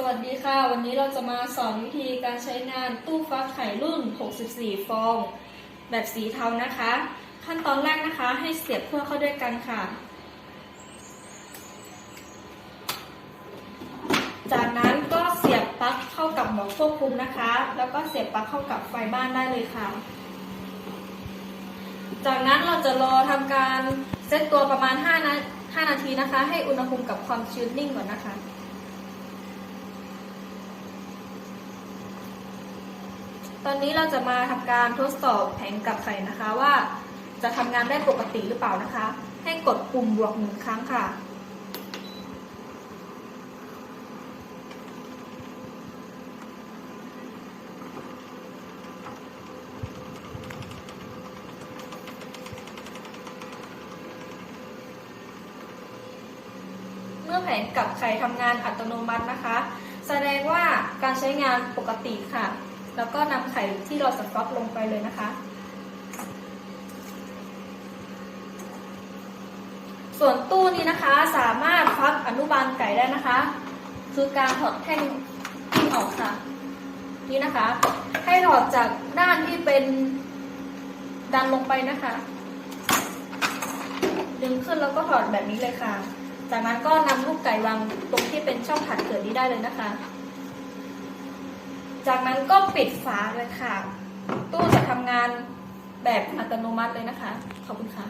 สวัสดีค่ะ วันนี้เราจะมาสอนวิธีการใช้งานตู้ฟักไข่รุ่น 64 ฟอง แบบสีเทานะคะ ขั้นตอนแรกนะคะ ให้เสียบขั้วเข้าด้วยกันค่ะ จากนั้นก็เสียบปลั๊กเข้ากับหมวกควบคุมนะคะ แล้วก็เสียบปลั๊กเข้ากับไฟบ้านได้เลยค่ะ จากนั้นเราจะรอทำการเซตตัวประมาณ5นา5นาทีนะคะ ให้อุณหภูมิกับความชื้นนิ่งก่อนนะคะ อนนี้เราจะมาทำการทดสอบแผงกับไข่นะคะว่า จะทำงานได้ปกติหรือเปล่านะคะ ให้กดปุ่มบวกหนึ่งครั้งค่ะ เมื่อแผงกับไข่ทำงานอัตโนมัตินะคะ แสดงว่าการใช้งานปกติค่ะ แล้วก็นำไข่ที่เราสต็อกลงไปเลยนะคะ ส่วนตู้นี้นะคะสามารถพักอนุบาลไก่ได้นะคะ คือการถอดแท่งที่ออกค่ะ นี่นะคะ ให้ถอดจากด้านที่เป็นดันลงไปนะคะ ดึงขึ้นแล้วก็ถอดแบบนี้เลยค่ะ จากนั้นก็นำลูกไก่วางตรงที่เป็นช่องผัดเกิดนี้ได้เลยนะคะ จากนั้นก็ปิดฝาเลยค่ะ ตู้จะทำงานแบบอัตโนมัติเลยนะคะ ขอบคุณค่ะ